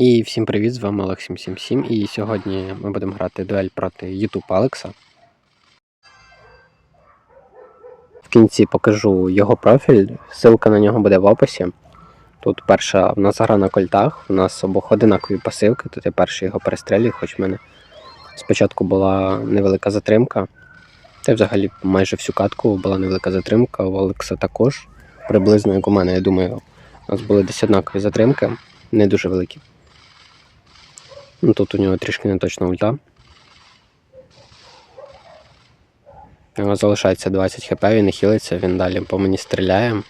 І всім привіт, з вами Олег 777 і сьогодні ми будемо грати дуель проти YouTube Алекса. В кінці покажу його профіль, ссылка на нього буде в описі. Тут перша в нас гра на кольтах, у нас обох одинакові пасивки, тут я перший його перестрілюю, хоч в мене спочатку була невелика затримка. Та взагалі майже всю катку була невелика затримка, у Алекса також. Приблизно як у мене, я думаю, у нас були десь однакові затримки, не дуже великі. Ну, тут у нього трішки не точна ульта. У нього залишається 20 хп, він не хілиться, він далі по мені стріляє.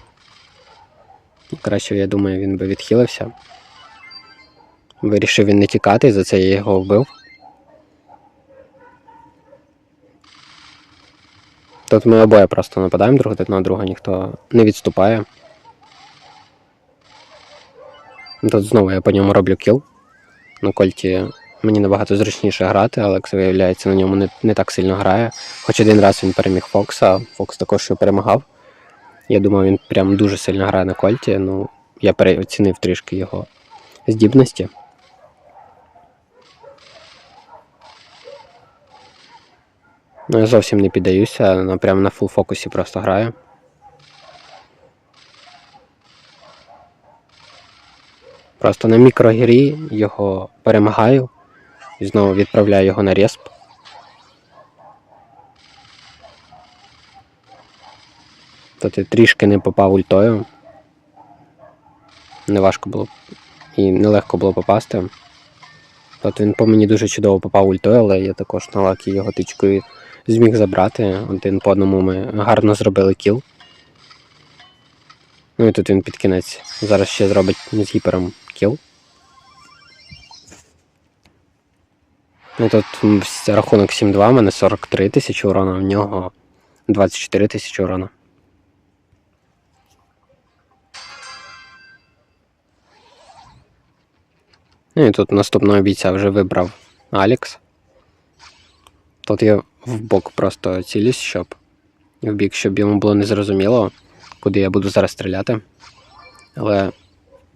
Краще, я думаю, він би відхилився. Вирішив він не тікати, за це я його вбив. Тут ми обоє просто нападаємо друг на друга, ніхто не відступає. Тут знову я по ньому роблю кіл. На кольті мені набагато зручніше грати, Алекс, виявляється, на ньому не, не так сильно грає. Хоч один раз він переміг Фокса, Фокс також його перемагав. Я думав, він прям дуже сильно грає на кольті. Ну, я переоцінив трішки його здібності. Ну, я зовсім не піддаюся, ну, прямо на фул фокусі просто граю. Просто на мікрогірі його перемагаю і знову відправляю його на респ. Тут я трішки не попав ультою. Неважко було і нелегко було попасти. Тут він по мені дуже чудово попав ультою, але я також на лакі його тичкою зміг забрати. Один по одному ми гарно зробили кіл. Ну і тут він під кінець зараз ще зробить з гіпером кіл. Ну тут рахунок 7-2, у мене 43 тисячі урона, в нього 24 тисячі урона. Ну і тут наступного бійця вже вибрав Алікс. Тут я в бок просто цілюсь, щоб в бік, щоб йому було незрозуміло, куди я буду зараз стріляти. Але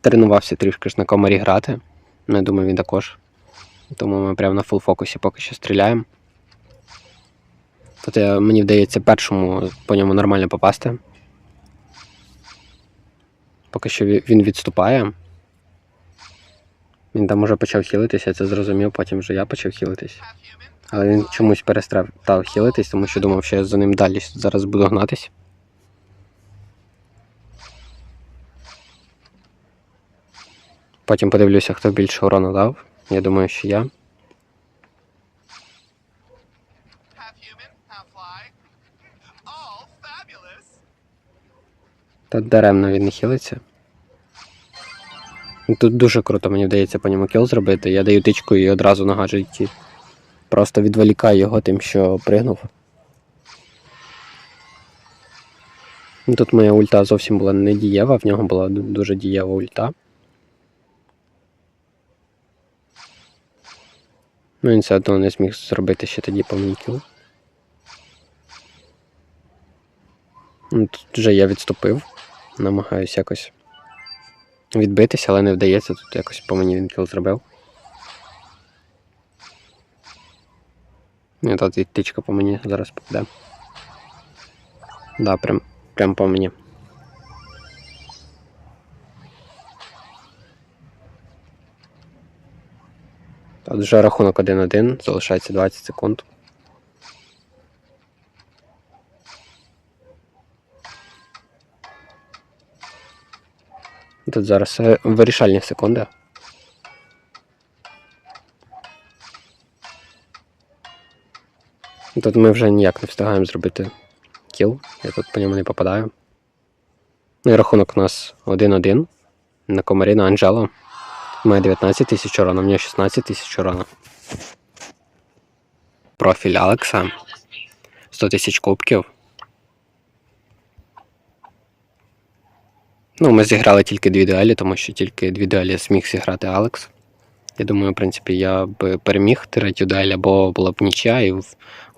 тренувався трішки ж на комарі грати. Ну, я думаю, він також. Тому ми прямо на фул фокусі поки що стріляємо. Тут я, мені вдається першому по ньому нормально попасти. Поки що він відступає. Він там уже почав хілитися, я це зрозумів, потім вже я почав хілитись. Але він чомусь перестав хілитись, тому що думав, що я за ним далі зараз буду гнатись. Потім подивлюся, хто більше урону дав. Я думаю, що я. Та даремно він не хилиться. Тут дуже круто, мені вдається по ньому кіл зробити. Я даю тичку і одразу на гаджеті. Просто відволікаю його тим, що пригнув. Ну, Тут моя ульта зовсім була не дієва, в нього була дуже дієва ульта. Ну, він все одно не зміг зробити ще тоді по мені кіл. Ну, Тут вже я відступив. Намагаюсь якось відбитися, але не вдається. Тут якось по мені він кіл зробив. Ні, тут і по мені зараз попаде. Да, прям, прям по мені. Тут вже рахунок 1-1, залишається 20 секунд. Тут зараз е, вирішальні секунди. Тут ми вже ніяк не встигаємо зробити кіл. Я тут по ньому не попадаю. Ну і рахунок у нас 1-1. На комарі на Анджело. Має 19 тисяч урона, в нього 16 тисяч урона. Профіль Алекса. 100 тисяч кубків. Ну, ми зіграли тільки дві дуелі, тому що тільки дві дуелі зміг зіграти Алекс. Я думаю, в принципі, я б переміг третю дуель, або була б нічия, і в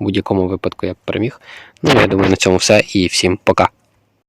будь-якому випадку я б переміг. Ну, я думаю, на цьому все і всім пока.